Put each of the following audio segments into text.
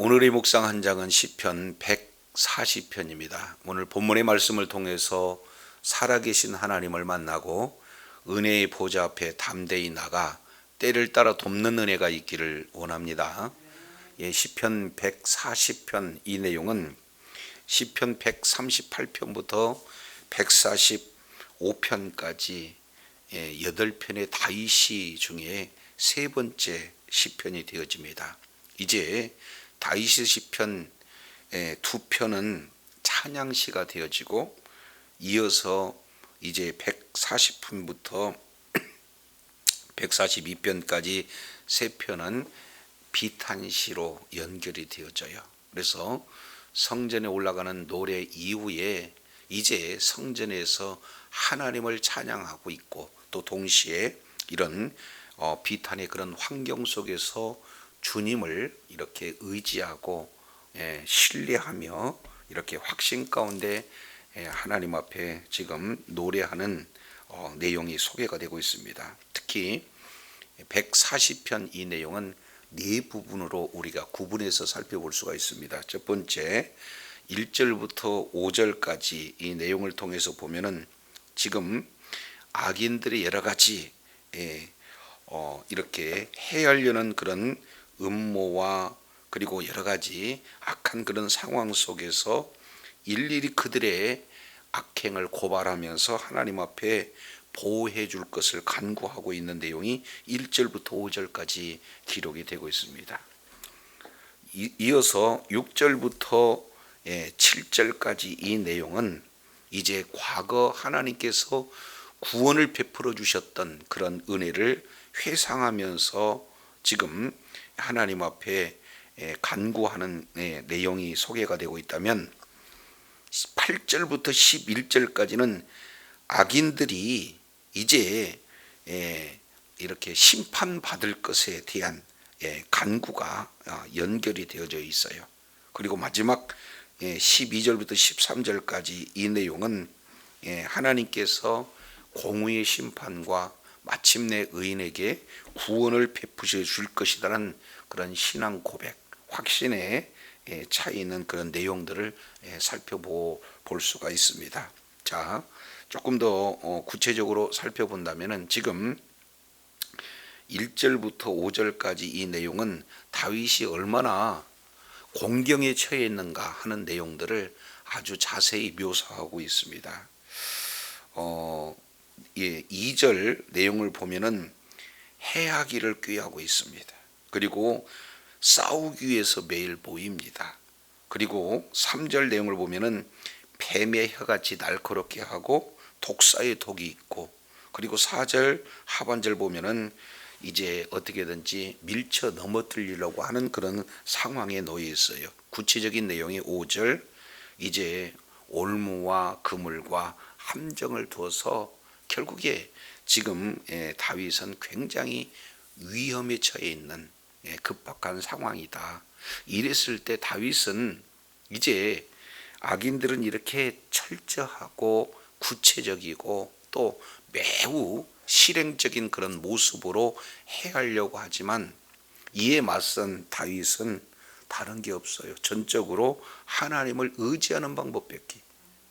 오늘의 묵상 한 장은 시편 140편입니다. 오늘 본문의 말씀을 통해서 살아계신 하나님을 만나고 은혜의 보좌 앞에 담대히 나가 때를 따라 돕는 은혜가 있기를 원합니다. 예, 시편 140편 이 내용은 시편 138편부터 145편까지 예, 8편의 다윗시 중에 세 번째 시편이 되어집니다. 이제 다윗의 시편 예, 두 편은 찬양시가 되어지고 이어서 이제 140편부터 142편까지 세 편은 비탄시로 연결이 되어져요. 그래서 성전에 올라가는 노래 이후에 이제 성전에서 하나님을 찬양하고 있고 또 동시에 이런 어, 비탄의 그런 환경 속에서 주님을 이렇게 의지하고 예, 신뢰하며 이렇게 확신 가운데 예, 하나님 앞에 지금 노래하는 어, 내용이 소개가 되고 있습니다. 특히 140편 이 내용은 네 부분으로 우리가 구분해서 살펴볼 수가 있습니다. 첫 번째 1절부터 5절까지 이 내용을 통해서 보면은 지금 악인들의 여러 가지 예, 어, 이렇게 해하려는 그런 음모와 그리고 여러 가지 악한 그런 상황 속에서 일일이 그들의 악행을 고발하면서 하나님 앞에 보호해 줄 것을 간구하고 있는 내용이 1절부터 5절까지 기록이 되고 있습니다. 이- 이어서 6절부터 7절까지 이 내용은 이제 과거 하나님께서 구원을 베풀어 주셨던 그런 은혜를 회상하면서 지금 하나님 앞에 예, 간구하는 예, 내용이 소개가 되고 있다면 8절부터 11절까지는 악인들이 이제 예, 이렇게 심판받을 것에 대한 예, 간구가 아, 연결이 되어져 있어요. 그리고 마지막 12절부터 13절까지 이 내용은 예, 하나님께서 공의의 심판과 마침내 의인에게 구원을 베푸셔 줄 것이라는 그런 신앙 고백, 확신에 예, 차 있는 그런 내용들을 예, 살펴볼 수가 있습니다. 자, 조금 더 어, 구체적으로 살펴본다면은 지금 1절부터 5절까지 이 내용은 다윗이 얼마나 공경에 처해 있는가 하는 내용들을 아주 자세히 묘사하고 있습니다. 어, 예, 2절 내용을 보면은 해하기를 꾀하고 있습니다. 그리고 싸우기 위해서 매일 모입니다. 그리고 3절 내용을 보면은 뱀의 혀같이 날카롭게 하고 독사의 독이 있고 그리고 4절 하반절 보면은 이제 어떻게든지 밀쳐 넘어뜨리려고 하는 그런 상황에 놓여 있어요. 구체적인 내용이 5절 이제 올무와 그물과 함정을 두어서 결국에 지금 예, 다윗은 굉장히 위험에 처해 있는 예, 급박한 상황이다. 이랬을 때 다윗은 이제 악인들은 이렇게 철저하고 구체적이고 또 매우 실행적인 그런 모습으로 해하려고 하지만 이에 맞선 다윗은 다른 게 없어요. 전적으로 하나님을 의지하는 방법밖에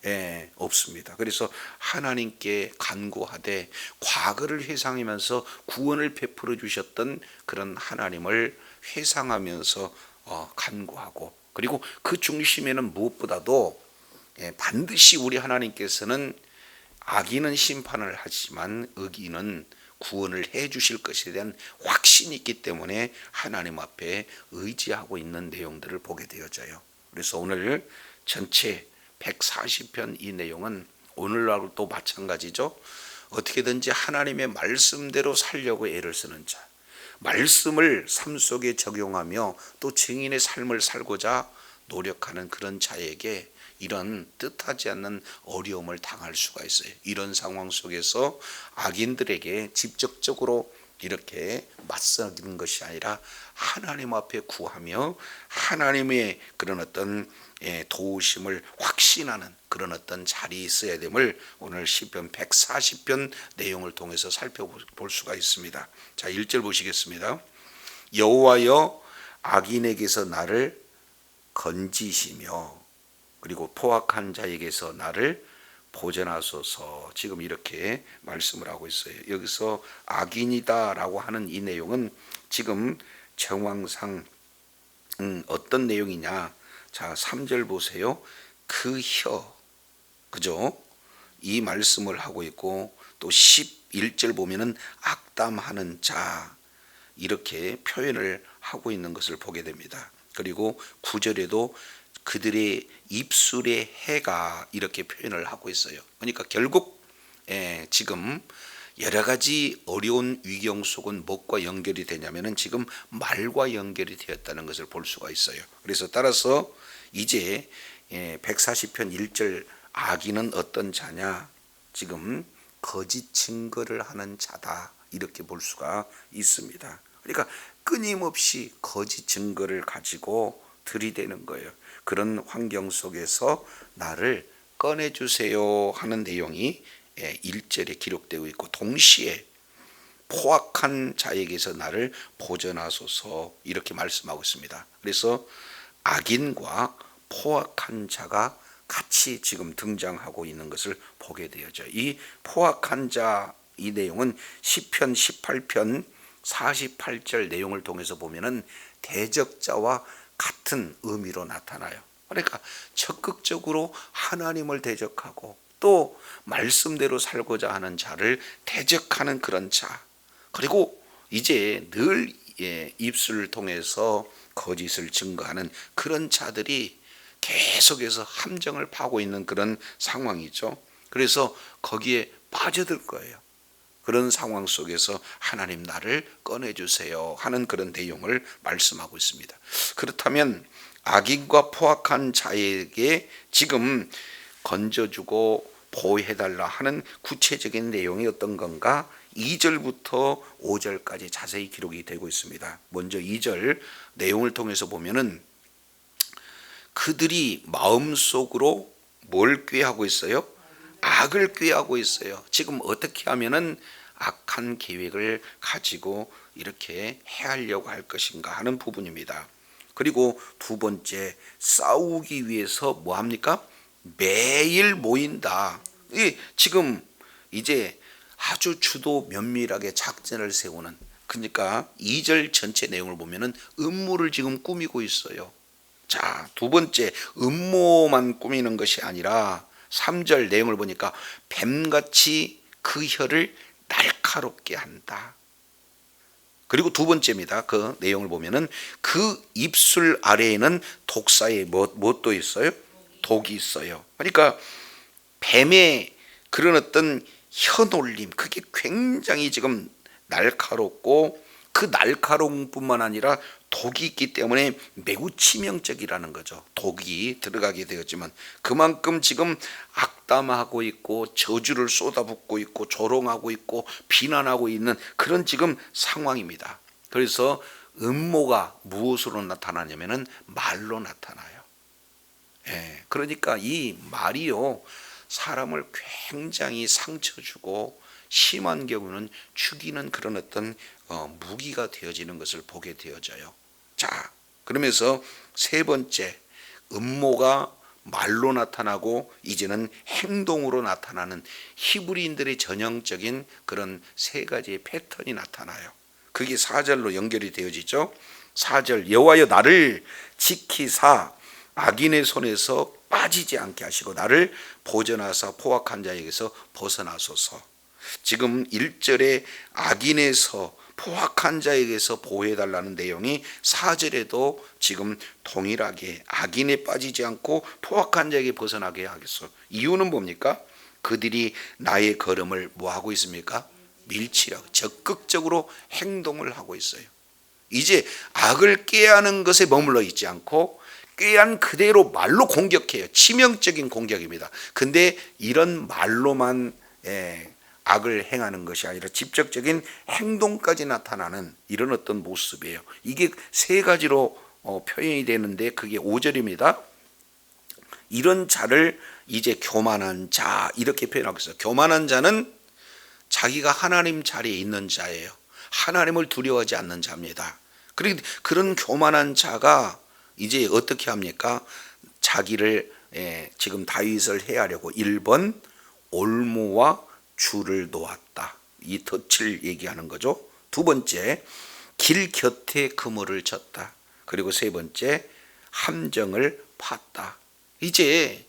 예, 없습니다. 그래서 하나님께 간구하되 과거를 회상하면서 구원을 베풀어 주셨던 그런 하나님을 회상하면서 어, 간구하고 그리고 그 중심에는 무엇보다도 예, 반드시 우리 하나님께서는 악인은 심판을 하지만 의인은 구원을 해 주실 것에 대한 확신이 있기 때문에 하나님 앞에 의지하고 있는 내용들을 보게 되어져요. 그래서 오늘 전체 140편 이 내용은 오늘날도 마찬가지죠. 어떻게든지 하나님의 말씀대로 살려고 애를 쓰는 자, 말씀을 삶 속에 적용하며 또 증인의 삶을 살고자 노력하는 그런 자에게 이런 뜻하지 않는 어려움을 당할 수가 있어요. 이런 상황 속에서 악인들에게 직접적으로 이렇게 맞서는 것이 아니라 하나님 앞에 구하며 하나님의 그런 어떤 예, 도우심을 확신하는 그런 어떤 자리에 있어야 됨을 오늘 시편 140편 내용을 통해서 살펴볼 수가 있습니다. 자, 1절 보시겠습니다. 여호와여 악인에게서 나를 건지시며 그리고 포악한 자에게서 나를 보전하소서 지금 이렇게 말씀을 하고 있어요. 여기서 악인이다라고 하는 이 내용은 지금 정황상 음, 어떤 내용이냐? 자, 3절 보세요. 그 혀. 그죠? 이 말씀을 하고 있고 또 11절 보면은 악담하는 자 이렇게 표현을 하고 있는 것을 보게 됩니다. 그리고 9절에도 그들의 입술의 해가 이렇게 표현을 하고 있어요. 그러니까 결국 예, 지금 여러 가지 어려운 위경 속은 무엇과 연결이 되냐면은 지금 말과 연결이 되었다는 것을 볼 수가 있어요. 그래서 따라서 이제 예, 140편 1절 악인은 어떤 자냐? 지금 거짓 증거를 하는 자다. 이렇게 볼 수가 있습니다. 그러니까 끊임없이 거짓 증거를 가지고 들이대는 거예요. 그런 환경 속에서 나를 꺼내 주세요 하는 내용이 1절에 기록되고 있고 동시에 포악한 자에게서 나를 보전하소서 이렇게 말씀하고 있습니다. 그래서 악인과 포악한 자가 같이 지금 등장하고 있는 것을 보게 되어져. 이 포악한 자 이 내용은 시편 18편 48절 내용을 통해서 보면은 대적자와 같은 의미로 나타나요. 그러니까 적극적으로 하나님을 대적하고 또 말씀대로 살고자 하는 자를 대적하는 그런 자. 그리고 이제 늘 예, 입술을 통해서 거짓을 증거하는 그런 자들이 계속해서 함정을 파고 있는 그런 상황이죠. 그래서 거기에 빠져들 거예요. 그런 상황 속에서 하나님 나를 꺼내주세요 하는 그런 내용을 말씀하고 있습니다. 그렇다면 악인과 포악한 자에게 지금 건져주고 보호해달라 하는 구체적인 내용이 어떤 건가? 2절부터 5절까지 자세히 기록이 되고 있습니다. 먼저 2절 내용을 통해서 보면은 그들이 마음속으로 뭘 꾀하고 있어요? 악을 꾀하고 있어요. 지금 어떻게 하면은 악한 계획을 가지고 이렇게 해하려고 할 것인가 하는 부분입니다. 그리고 두 번째 싸우기 위해서 뭐 합니까? 매일 모인다. 이 지금 이제 아주 주도 면밀하게 작전을 세우는 그러니까 2절 전체 내용을 보면은 음모를 지금 꾸미고 있어요. 자, 두 번째 음모만 꾸미는 것이 아니라 3절 내용을 보니까 뱀같이 그 혀를 날카롭게 한다. 그리고 두 번째입니다. 그 내용을 보면은 그 입술 아래에는 독사의 뭐, 무엇도 있어요? 독이 있어요. 그러니까 뱀의 그런 어떤 혀놀림 그게 굉장히 지금 날카롭고 그 날카로움뿐만 아니라 독이 있기 때문에 매우 치명적이라는 거죠. 독이 들어가게 되었지만 그만큼 지금 악담하고 있고 저주를 쏟아붓고 있고 조롱하고 있고 비난하고 있는 그런 지금 상황입니다. 그래서 음모가 무엇으로 나타나냐면은 말로 나타나요. 예, 그러니까 이 말이요 사람을 굉장히 상처 주고 심한 경우는 죽이는 그런 어떤 어, 무기가 되어지는 것을 보게 되어져요. 자, 그러면서 세 번째 음모가 말로 나타나고 이제는 행동으로 나타나는 히브리인들의 전형적인 그런 세 가지의 패턴이 나타나요. 그게 4절로 연결이 되어지죠. 4절 여호와여 나를 지키사 악인의 손에서 빠지지 않게 하시고 나를 보전하사 포악한 자에게서 벗어나소서. 지금 1절에 악인에서 포악한 자에게서 보호해달라는 내용이 4절에도 지금 동일하게 악인에 빠지지 않고 포악한 자에게 벗어나게 하겠소. 이유는 뭡니까? 그들이 나의 걸음을 뭐 하고 있습니까? 밀치라고 적극적으로 행동을 하고 있어요. 이제 악을 깨하는 것에 머물러 있지 않고 꾀한 그대로 말로 공격해요. 치명적인 공격입니다. 근데 이런 말로만 예, 악을 행하는 것이 아니라 직접적인 행동까지 나타나는 이런 어떤 모습이에요. 이게 세 가지로 어, 표현이 되는데 그게 5절입니다. 이런 자를 이제 교만한 자 이렇게 표현하고 있어요. 교만한 자는 자기가 하나님 자리에 있는 자예요. 하나님을 두려워하지 않는 자입니다. 그런 교만한 자가 이제 어떻게 합니까? 자기를 예, 지금 다윗을 해하려고 1번 올무와 줄을 놓았다. 이 덫을 얘기하는 거죠. 두 번째 길 곁에 그물을 쳤다. 그리고 세 번째 함정을 팠다. 이제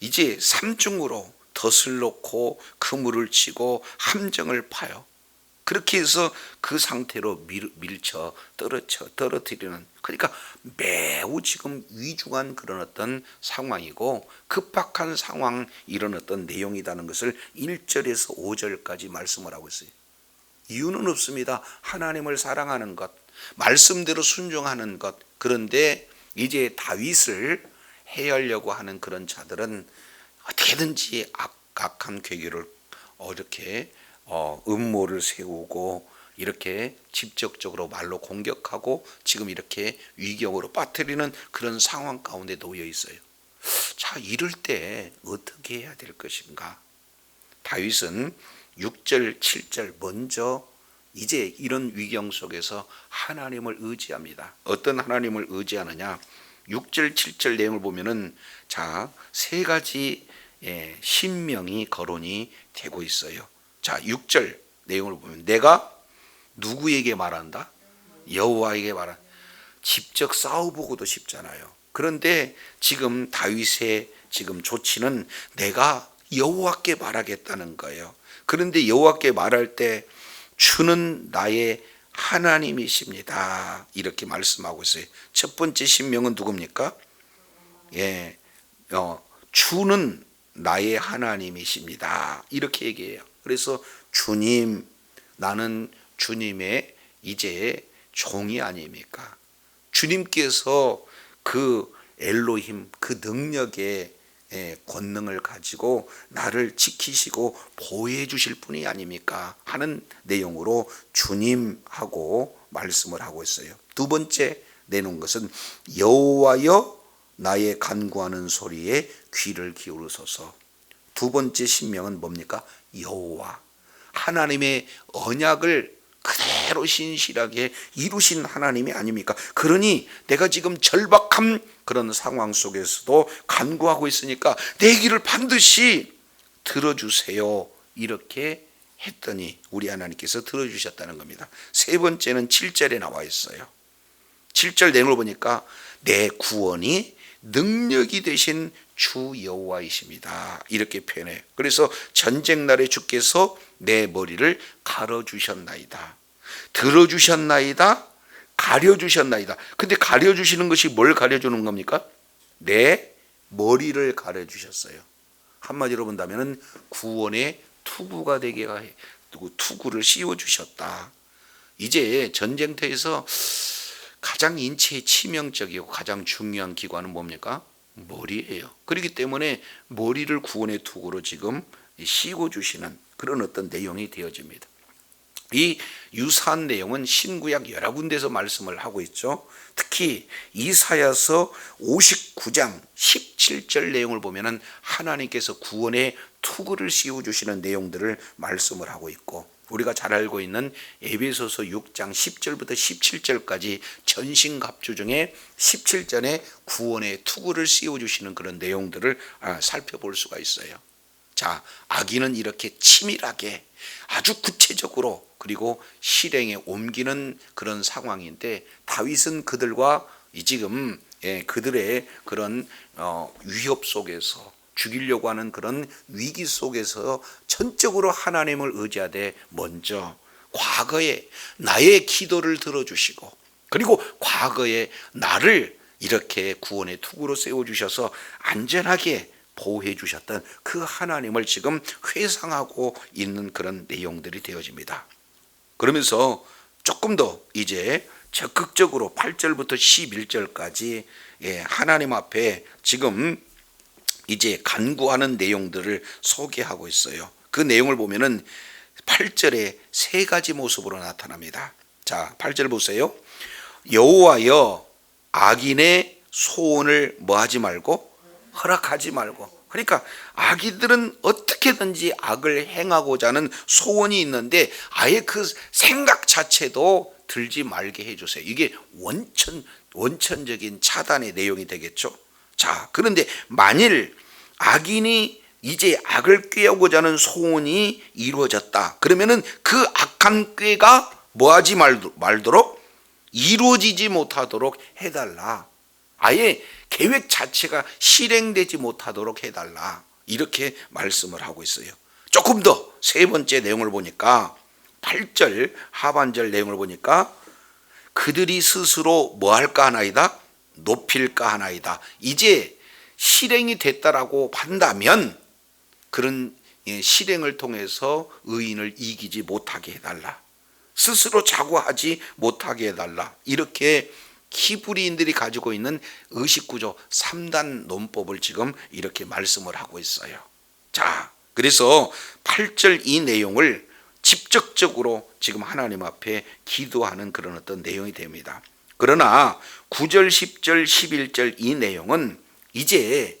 이제 삼중으로 덫을 놓고 그물을 치고 함정을 파요. 그렇게 해서 그 상태로 밀, 밀쳐 떨어져 떨어뜨리는 그러니까 매우 지금 위중한 그런 어떤 상황이고 급박한 상황 이런 어떤 내용이라는 것을 1절에서 5절까지 말씀을 하고 있어요. 이유는 없습니다. 하나님을 사랑하는 것, 말씀대로 순종하는 것. 그런데 이제 다윗을 해하려고 하는 그런 자들은 어떻게든지 악, 악한 괴계를 이렇게 어, 음모를 세우고 이렇게 직접적으로 말로 공격하고 지금 이렇게 위경으로 빠뜨리는 그런 상황 가운데 놓여 있어요. 자, 이럴 때 어떻게 해야 될 것인가? 다윗은 6절, 7절 먼저 이제 이런 위경 속에서 하나님을 의지합니다. 어떤 하나님을 의지하느냐? 6절, 7절 내용을 보면은 자, 세 가지 예, 신명이 거론이 되고 있어요. 자, 6절 내용을 보면 내가 누구에게 말한다? 여호와에게 말한. 직접 싸워보고도 쉽잖아요. 그런데 지금 다윗의 지금 조치는 내가 여호와께 말하겠다는 거예요. 그런데 여호와께 말할 때 주는 나의 하나님이십니다. 이렇게 말씀하고 있어요. 첫 번째 신명은 누굽니까? 예, 어, 주는 나의 하나님이십니다. 이렇게 얘기해요. 그래서 주님, 나는 주님의 이제 종이 아닙니까? 주님께서 그 엘로힘, 그 능력의 예, 권능을 가지고 나를 지키시고 보호해 주실 분이 아닙니까? 하는 내용으로 주님하고 말씀을 하고 있어요. 두 번째 내놓은 것은 여호와여 나의 간구하는 소리에 귀를 기울으소서. 두 번째 신명은 뭡니까? 여호와. 하나님의 언약을 그대로 신실하게 이루신 하나님이 아닙니까? 그러니 내가 지금 절박한 그런 상황 속에서도 간구하고 있으니까 내 길을 반드시 들어주세요. 이렇게 했더니 우리 하나님께서 들어주셨다는 겁니다. 세 번째는 7절에 나와 있어요. 7절 내용을 보니까 내 구원이 능력이 되신 주 여호와이십니다. 이렇게 표현해요. 그래서 전쟁 날에 주께서 내 머리를 가려 주셨나이다. 들어 주셨나이다. 가려 주셨나이다. 근데 가려 주시는 것이 뭘 가려 주는 겁니까? 내 머리를 가려 주셨어요. 한마디로 본다면은 구원의 투구가 되게 해 투구를 씌워 주셨다. 이제 전쟁터에서 가장 인체에 치명적이고 가장 중요한 기관은 뭡니까? 머리예요. 그렇기 때문에 머리를 구원의 투구로 지금 씌워 주시는 그런 어떤 내용이 되어집니다. 이 유사한 내용은 신구약 여러 군데서 말씀을 하고 있죠. 특히 이사야서 59장 17절 내용을 보면은 하나님께서 구원의 투구를 씌워 주시는 내용들을 말씀을 하고 있고 우리가 잘 알고 있는 에베소서 6장 10절부터 17절까지 전신갑주 중에 17절에 구원의 투구를 씌워 주시는 그런 내용들을 아, 살펴볼 수가 있어요. 자, 악인은 이렇게 치밀하게 아주 구체적으로 그리고 실행에 옮기는 그런 상황인데 다윗은 그들과 이 지금 예, 그들의 그런 어, 위협 속에서 죽이려고 하는 그런 위기 속에서 전적으로 하나님을 의지하되 먼저 과거에 나의 기도를 들어주시고 그리고 과거에 나를 이렇게 구원의 투구로 세워주셔서 안전하게 보호해 주셨던 그 하나님을 지금 회상하고 있는 그런 내용들이 되어집니다. 그러면서 조금 더 이제 적극적으로 8절부터 11절까지 예, 하나님 앞에 지금 이제 간구하는 내용들을 소개하고 있어요. 그 내용을 보면은 8절에 세 가지 모습으로 나타납니다. 자, 8절 보세요. 여호와여 악인의 소원을 뭐 하지 말고 허락하지 말고 그러니까 아기들은 어떻게든지 악을 행하고자 하는 소원이 있는데 아예 그 생각 자체도 들지 말게 해주세요. 이게 원천 원천적인 차단의 내용이 되겠죠. 자, 그런데 만일 악인이 이제 악을 꾀하고자 하는 소원이 이루어졌다. 그러면은 그 악한 꾀가 뭐하지 말도록 이루어지지 못하도록 해달라. 아예 계획 자체가 실행되지 못하도록 해달라. 이렇게 말씀을 하고 있어요. 조금 더 세 번째 내용을 보니까 8절 하반절 내용을 보니까 그들이 스스로 뭐 할까 하나이다? 높일까 하나이다. 이제 실행이 됐다라고 한다면 그런 예, 실행을 통해서 의인을 이기지 못하게 해달라. 스스로 자고하지 못하게 해달라. 이렇게 히브리인들이 가지고 있는 의식구조 3단 논법을 지금 이렇게 말씀을 하고 있어요. 자, 그래서 8절 이 내용을 직접적으로 지금 하나님 앞에 기도하는 그런 어떤 내용이 됩니다. 그러나 9절, 10절, 11절 이 내용은 이제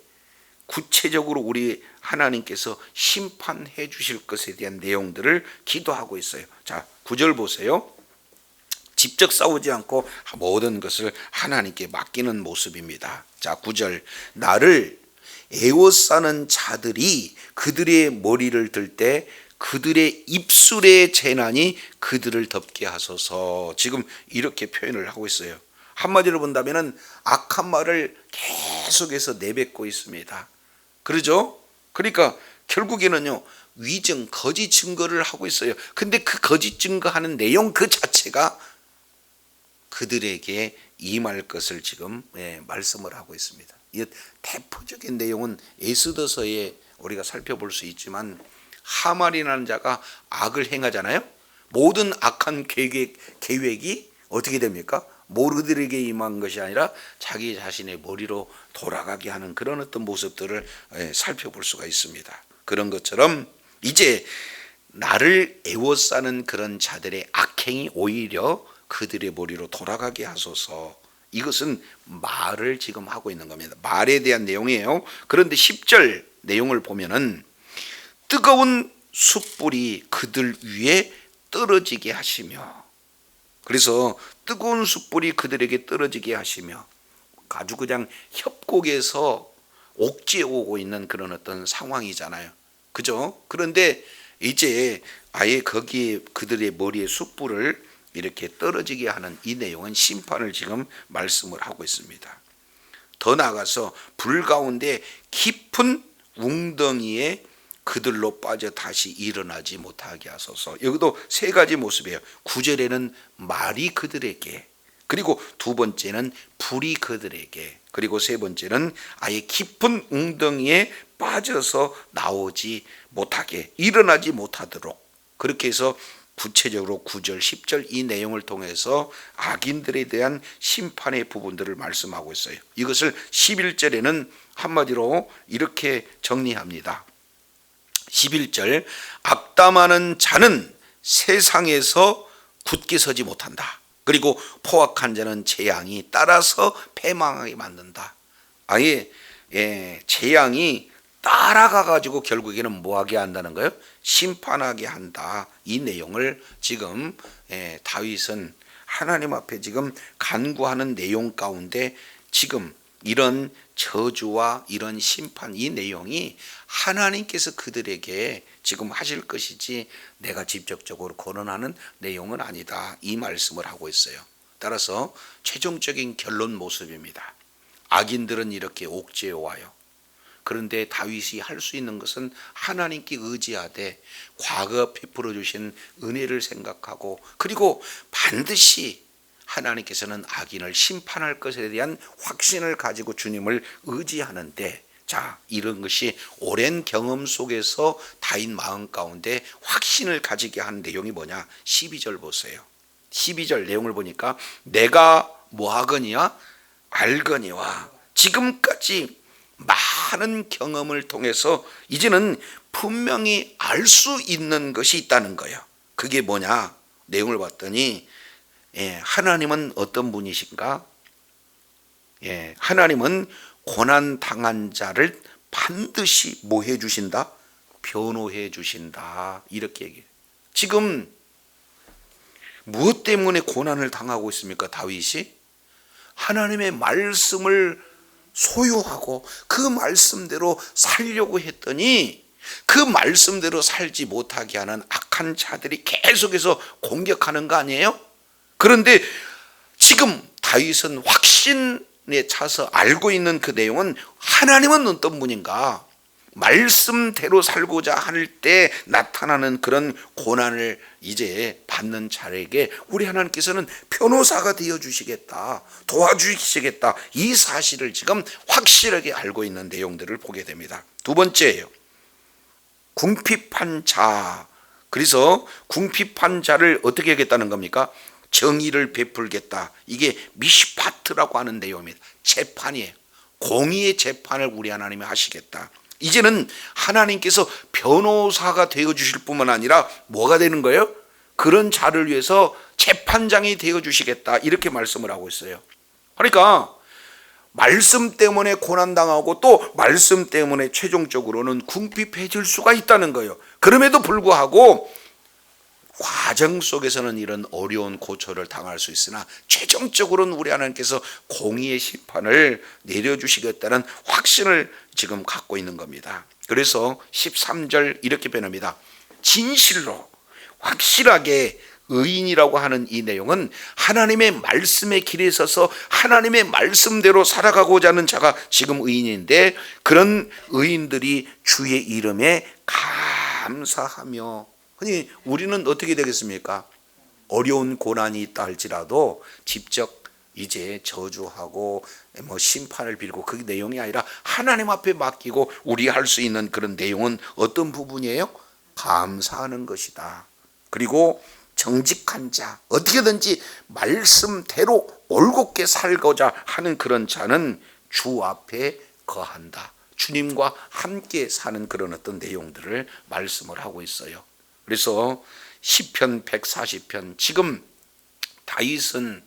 구체적으로 우리 하나님께서 심판해 주실 것에 대한 내용들을 기도하고 있어요. 자, 9절 보세요. 직접 싸우지 않고 모든 것을 하나님께 맡기는 모습입니다. 자, 9절. 나를 애워싸는 자들이 그들의 머리를 들 때 그들의 입술의 재난이 그들을 덮게 하소서. 지금 이렇게 표현을 하고 있어요. 한마디로 본다면은 악한 말을 계속해서 내뱉고 있습니다. 그러죠? 그러니까 결국에는요. 위증, 거짓 증거를 하고 있어요. 근데 그 거짓 증거하는 내용 그 자체가 그들에게 임할 것을 지금 예, 말씀을 하고 있습니다. 이 대표적인 내용은 에스더서에 우리가 살펴볼 수 있지만 하말이라는 자가 악을 행하잖아요. 모든 악한 계획, 계획이 어떻게 됩니까? 모르들에게 임한 것이 아니라 자기 자신의 머리로 돌아가게 하는 그런 어떤 모습들을 예, 살펴볼 수가 있습니다. 그런 것처럼 이제 나를 애워싸는 그런 자들의 악행이 오히려 그들의 머리로 돌아가게 하소서. 이것은 말을 지금 하고 있는 겁니다. 말에 대한 내용이에요. 그런데 10절 내용을 보면은 뜨거운 숯불이 그들 위에 떨어지게 하시며 그래서 뜨거운 숯불이 그들에게 떨어지게 하시며 아주 그냥 협곡에서 옥지에 오고 있는 그런 어떤 상황이잖아요. 그죠? 그런데 이제 아예 거기에 그들의 머리에 숯불을 이렇게 떨어지게 하는 이 내용은 심판을 지금 말씀을 하고 있습니다. 더 나아가서 불 가운데 깊은 웅덩이에 그들로 빠져 다시 일어나지 못하게 하소서. 여기도 세 가지 모습이에요. 구절에는 말이 그들에게, 그리고 두 번째는 불이 그들에게, 그리고 세 번째는 아예 깊은 웅덩이에 빠져서 나오지 못하게, 일어나지 못하도록 그렇게 해서 구체적으로 9절, 10절 이 내용을 통해서 악인들에 대한 심판의 부분들을 말씀하고 있어요. 이것을 11절에는 한마디로 이렇게 정리합니다. 11절 악담하는 자는 세상에서 굳게 서지 못한다. 그리고 포악한 자는 재앙이 따라서 패망하게 만든다. 아예 예, 재앙이 따라가 가지고 결국에는 뭐하게 한다는 거예요? 심판하게 한다. 이 내용을 지금 예, 다윗은 하나님 앞에 지금 간구하는 내용 가운데 지금 이런 저주와 이런 심판 이 내용이 하나님께서 그들에게 지금 하실 것이지 내가 직접적으로 거론하는 내용은 아니다. 이 말씀을 하고 있어요. 따라서 최종적인 결론 모습입니다. 악인들은 이렇게 옥죄해 와요. 그런데 다윗이 할 수 있는 것은 하나님께 의지하되 과거 베풀어 주신 은혜를 생각하고 그리고 반드시 하나님께서는 악인을 심판할 것에 대한 확신을 가지고 주님을 의지하는데 자 이런 것이 오랜 경험 속에서 다인 마음 가운데 확신을 가지게 하는 내용이 뭐냐 12절 보세요 12절 내용을 보니까 내가 뭐 하거니와 알거니와 지금까지 많은 경험을 통해서 이제는 분명히 알 수 있는 것이 있다는 거예요. 그게 뭐냐? 내용을 봤더니 예, 하나님은 어떤 분이신가? 예, 하나님은 고난 당한 자를 반드시 뭐 해 주신다? 변호해 주신다. 이렇게 얘기해요. 지금 무엇 때문에 고난을 당하고 있습니까? 다윗이 하나님의 말씀을 소유하고 그 말씀대로 살려고 했더니 그 말씀대로 살지 못하게 하는 악한 자들이 계속해서 공격하는 거 아니에요? 그런데 지금 다윗은 확신 에 차서 알고 있는 그 내용은 하나님은 어떤 분인가? 말씀대로 살고자 할 때 나타나는 그런 고난을 이제 받는 자에게 우리 하나님께서는 변호사가 되어 주시겠다. 도와주시겠다. 이 사실을 지금 확실하게 알고 있는 내용들을 보게 됩니다. 두 번째예요. 궁핍한 자. 그래서 궁핍한 자를 어떻게 하겠다는 겁니까? 정의를 베풀겠다. 이게 미시파트라고 하는 내용입니다. 재판이에요. 공의의 재판을 우리 하나님이 하시겠다. 이제는 하나님께서 변호사가 되어 주실 뿐만 아니라 뭐가 되는 거예요? 그런 자를 위해서 재판장이 되어 주시겠다. 이렇게 말씀을 하고 있어요. 그러니까 말씀 때문에 고난당하고 또 말씀 때문에 최종적으로는 궁핍해질 수가 있다는 거예요. 그럼에도 불구하고 과정 속에서는 이런 어려운 고초를 당할 수 있으나 최종적으로는 우리 하나님께서 공의의 심판을 내려주시겠다는 확신을 지금 갖고 있는 겁니다. 그래서 13절 이렇게 변합니다. 진실로 확실하게 의인이라고 하는 이 내용은 하나님의 말씀의 길에 서서 하나님의 말씀대로 살아가고자 하는 자가 지금 의인인데 그런 의인들이 주의 이름에 감사하며 아니 우리는 어떻게 되겠습니까? 어려운 고난이 있다 할지라도 직접 이제 저주하고 뭐 심판을 빌고 그 내용이 아니라 하나님 앞에 맡기고 우리 할 수 있는 그런 내용은 어떤 부분이에요? 감사하는 것이다. 그리고 정직한 자, 어떻게든지 말씀대로 올곧게 살고자 하는 그런 자는 주 앞에 거한다. 주님과 함께 사는 그런 어떤 내용들을 말씀을 하고 있어요. 그래서 시편 140편 지금 다윗은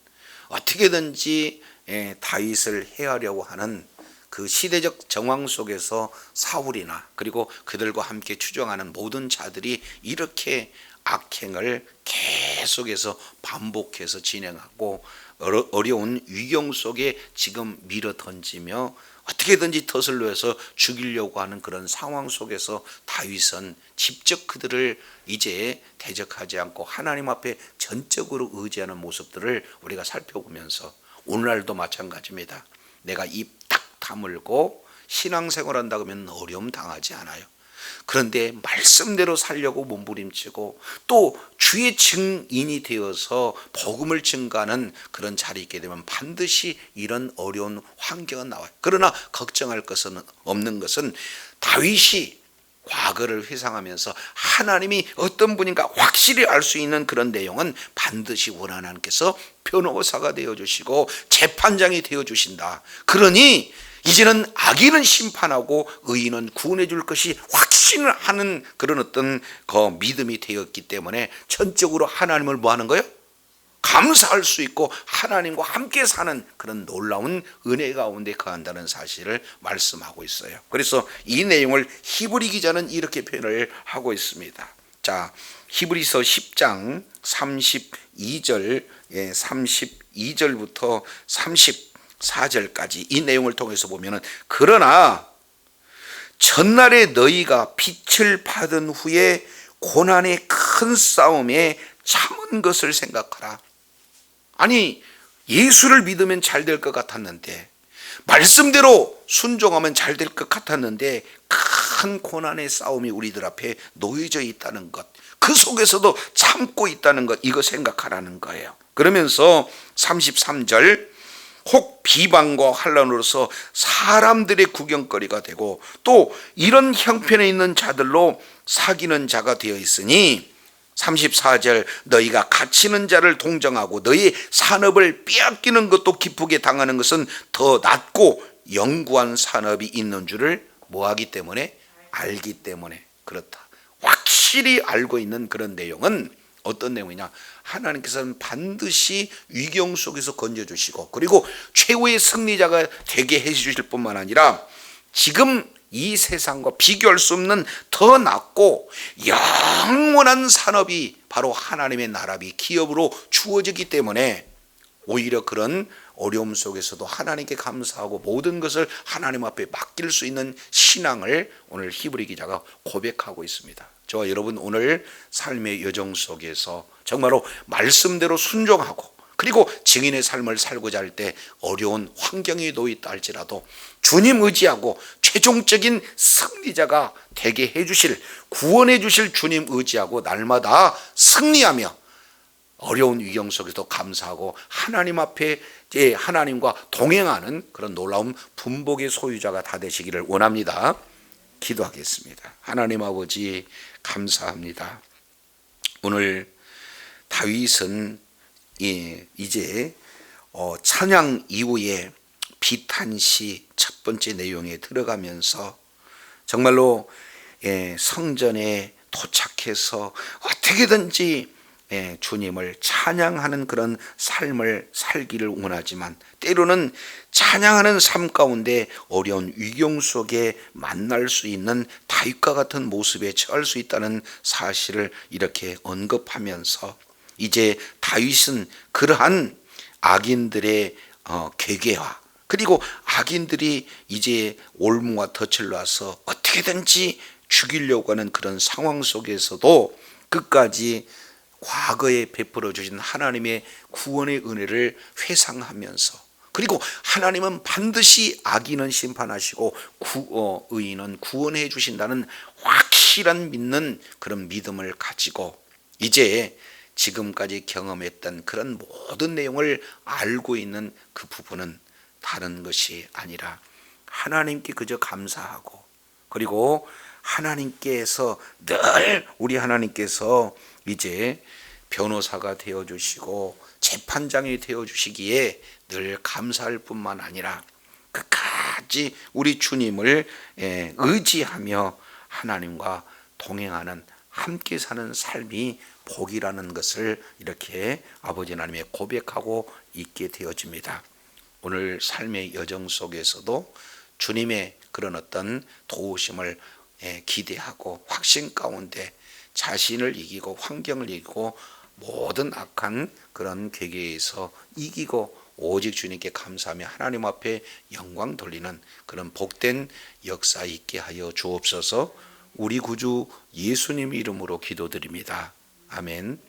어떻게든지 예, 다윗을 해하려고 하는 그 시대적 정황 속에서 사울이나 그리고 그들과 함께 추종하는 모든 자들이 이렇게 악행을 계속해서 반복해서 진행하고 어려- 어려운 위경 속에 지금 밀어 던지며 어떻게든지 덫을 놓아서 죽이려고 하는 그런 상황 속에서 다윗은 직접 그들을 이제 대적하지 않고 하나님 앞에 전적으로 의지하는 모습들을 우리가 살펴보면서 오늘날도 마찬가지입니다. 내가 입 딱 다물고 신앙생활 한다 그러면 어려움 당하지 않아요. 그런데 말씀대로 살려고 몸부림치고 또 주의 증인이 되어서 복음을 증가하는 그런 자리에 있게 되면 반드시 이런 어려운 환경은 나와요. 그러나 걱정할 것은 없는 것은 다윗이 과거를 회상하면서 하나님이 어떤 분인가 확실히 알 수 있는 그런 내용은 반드시 원하나님께서 변호사가 되어 주시고 재판장이 되어 주신다. 그러니 이제는 악인은 심판하고 의인은 구원해 줄 것이 확 신을 하는 그런 어떤 그 믿음이 되었기 때문에 전적으로 하나님을 뭐 하는 거예요? 감사할 수 있고 하나님과 함께 사는 그런 놀라운 은혜 가운데 거한다는 사실을 말씀하고 있어요. 그래서 이 내용을 히브리 기자는 이렇게 표현을 하고 있습니다. 자, 히브리서 10장 32절 예, 32절부터 34절까지 이 내용을 통해서 보면은 그러나 전날에 너희가 빛을 받은 후에 고난의 큰 싸움에 참은 것을 생각하라. 아니 예수를 믿으면 잘 될 것 같았는데 말씀대로 순종하면 잘 될 것 같았는데 큰 고난의 싸움이 우리들 앞에 놓여져 있다는 것. 그 속에서도 참고 있다는 것 이거 생각하라는 거예요. 그러면서 33절 혹 비방과 환란으로서 사람들의 구경거리가 되고 또 이런 형편에 있는 자들로 사귀는 자가 되어 있으니 34절 너희가 갇히는 자를 동정하고 너희 산업을 빼앗기는 것도 기쁘게 당하는 것은 더 낫고 영구한 산업이 있는 줄을 뭐하기 때문에 알기 때문에 그렇다. 확실히 알고 있는 그런 내용은 어떤 내용이냐? 하나님께서는 반드시 위경 속에서 건져주시고 그리고 최후의 승리자가 되게 해주실 뿐만 아니라 지금 이 세상과 비교할 수 없는 더 낫고 영원한 산업이 바로 하나님의 나라비 기업으로 주어지기 때문에 오히려 그런 어려움 속에서도 하나님께 감사하고 모든 것을 하나님 앞에 맡길 수 있는 신앙을 오늘 히브리 기자가 고백하고 있습니다. 저와 여러분 오늘 삶의 여정 속에서 정말로 말씀대로 순종하고 그리고 증인의 삶을 살고자 할 때 어려운 환경에 놓였다 할지라도 주님 의지하고 최종적인 승리자가 되게 해주실 구원해 주실 주님 의지하고 날마다 승리하며 어려운 위경 속에도 감사하고 하나님 앞에 이제 하나님과 동행하는 그런 놀라운 분복의 소유자가 다 되시기를 원합니다. 기도하겠습니다. 하나님 아버지 감사합니다. 오늘 다윗은 예, 이제 어, 찬양 이후에 비탄시 첫 번째 내용에 들어가면서 정말로 예, 성전에 도착해서 어떻게든지 예, 주님을 찬양하는 그런 삶을 살기를 원하지만 때로는 찬양하는 삶 가운데 어려운 위경 속에 만날 수 있는 다윗과 같은 모습에 처할 수 있다는 사실을 이렇게 언급하면서 이제 다윗은 그러한 악인들의 어, 괴계화 그리고 악인들이 이제 올무와 덫을 놔서 어떻게든지 죽이려고 하는 그런 상황 속에서도 끝까지 과거에 베풀어 주신 하나님의 구원의 은혜를 회상하면서 그리고 하나님은 반드시 악인은 심판하시고 구, 어, 의인은 구원해 주신다는 확실한 믿는 그런 믿음을 가지고 이제 지금까지 경험했던 그런 모든 내용을 알고 있는 그 부분은 다른 것이 아니라 하나님께 그저 감사하고 그리고 하나님께서 늘 우리 하나님께서 이제 변호사가 되어 주시고 재판장이 되어 주시기에 늘 감사할 뿐만 아니라 끝까지 우리 주님을 예, 의지하며 하나님과 동행하는 함께 사는 삶이 복이라는 것을 이렇게 아버지 하나님의 고백하고 있게 되어집니다. 오늘 삶의 여정 속에서도 주님의 그런 어떤 도우심을 예, 기대하고 확신 가운데 자신을 이기고 환경을 이기고 모든 악한 그런 괴계에서 이기고 오직 주님께 감사하며 하나님 앞에 영광 돌리는 그런 복된 역사 있게 하여 주옵소서 우리 구주 예수님 이름으로 기도드립니다. 아멘.